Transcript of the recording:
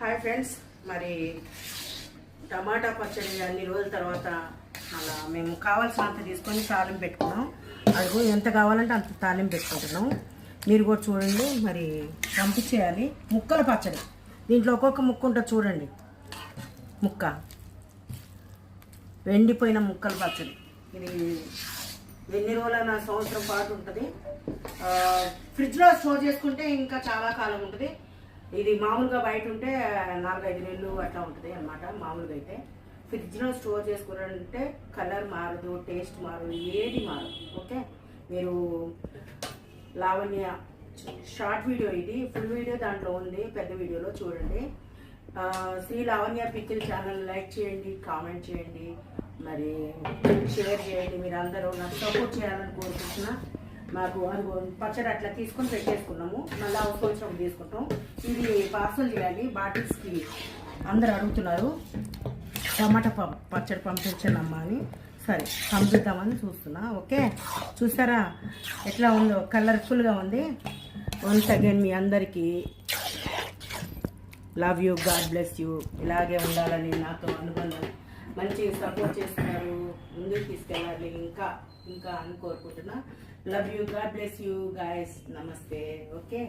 Hi friends మరి టమాటా పచ్చడి అన్ని రోజుల తర్వాత మళ్ళా మేము కావాల్సినంత తీసుకొని తాలింపు పెట్టుకున్నాం. అడుగు ఎంత కావాలంటే అంత తాలింపు పెట్టుకుంటున్నాం. మీరు కూడా చూడండి మరి పంపించేయాలి. ముక్కల పచ్చడి. దీంట్లో ఒక్కొక్క ముక్క ఉంటుంది చూడండి. ముక్క. వెండిపోయిన ముక్కల పచ్చడి. ఇది ఎన్ని రోజుల సంవత్సరం పాటు ఉంటుంది. ఫ్రిడ్జ్లో స్టోర్ చేసుకుంటే ఇంకా చాలా కాలం ఉంటుంది. ఇది మామూలుగా బయట ఉంటే నాలుగైదు నెలలు అట్లా ఉంటుంది అన్నమాట మామూలుగా అయితే. ఫ్రిడ్జ్లో స్టోర్ చేసుకున్నారంటే కలర్ మారదు టేస్ట్ మారదు ఏది మారదు ఓకే? మీరు లావణ్య షార్ట్ వీడియో ఇది ఫుల్ వీడియో దాంట్లో ఉంది పెద్ద వీడియోలో చూడండి. Shri Lavanya picture channel like చేయండి కామెంట్ చేయండి మరి షేర్ చేయండి మీరు అందరూ నాకు సపోర్ట్ చేయాలని కోరుకుంటున్నా. మాకు అదిగో పచ్చడి అట్లా తీసుకొని పెట్టేసుకున్నాము. మళ్ళీ అవసరం తీసుకుంటాం. ఇది పార్సల్ చేయాలి బాటిల్స్కి అందరు అడుగుతున్నారు. టమాటా ప- పచ్చడి పంపించండమ్మా అని. సరే పంపిద్దామని చూస్తున్నా. ఓకే? చూసారా ఎట్లా ఉందో? కలర్ఫుల్గా ఉంది. వన్స్ అగైన్ మీ అందరికీ love you God bless you. ఇలాగే ఉండాలని నాతో అనుబంధం. మంచి సపోర్ట్ చేస్తున్నారు. తెలియాలి ఇంకా ఇంకా అని కోరుకుంటున్నా. Love you God bless you guys నమస్తే. ఓకే